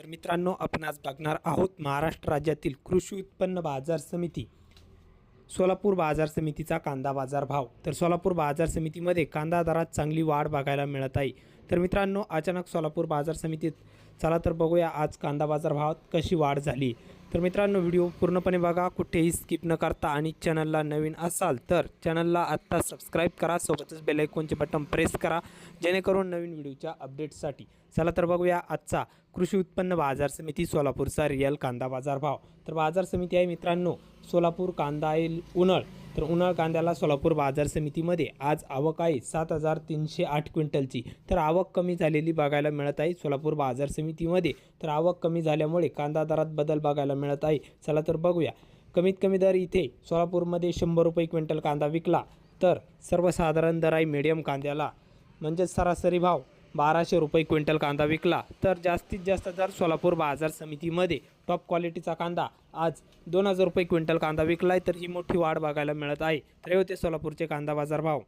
तर मित्रांनो आपण आज बघणार आहोत महाराष्ट्र राज्यातील कृषी उत्पन्न बाजार समिती. सोलापूर बाजार समितीचा कांदा बाजार भाव. तर सोलापूर बाजार समितीमध्ये कांदा दरात चांगली वाढ बघायला मिळत आहे. तर मित्रांनो अचानक सोलापूर बाजार समितीत चला तर बघूया आज कांदा बाजार भावात कशी वाढ झाली. तर मित्रांनो व्हिडिओ पूर्णपणे बघा कुठेही स्किप न करता आणि चॅनलला नवीन असाल तर चॅनलला आत्ता सबस्क्राईब करा सोबतच बेलायकॉनचे बटन प्रेस करा जेणेकरून नवीन व्हिडिओच्या अपडेट्ससाठी चला तर बघूया आजचा कृषी उत्पन्न बाजार समिती सोलापूरचा रिअल कांदा बाजार भाव. तर बाजार समिती आहे मित्रांनो सोलापूर कांदा आहे उन्हाळ. तर उन्हाळ कांद्याला सोलापूर बाजार समितीमध्ये आज आवक आहे सात हजार तीनशे आठ क्विंटलची. तर आवक कमी झालेली बघायला मिळत आहे सोलापूर बाजार समितीमध्ये. तर आवक कमी झाल्यामुळे कांदा दरात बदल बघायला मिळत आहे. चला तर बघूया. कमीत कमी दर इथे सोलापूरमध्ये शंभर रुपये क्विंटल कांदा विकला. तर सर्वसाधारण दर आहे मिडियम कांद्याला. म्हणजेच सरासरी भाव बाराशे रुपये क्विंटल कांदा विकला. तर जास्तीत जास्त दर सोलापूर बाजार समितीमध्ये टॉप क्वालिटीचा कांदा आज दोन हजार रुपये क्विंटल कांदा विकला आहे तर ही मोठी वाढ बघायला मिळत आहे. तर हे होते सोलापूरचे कांदा बाजार भाव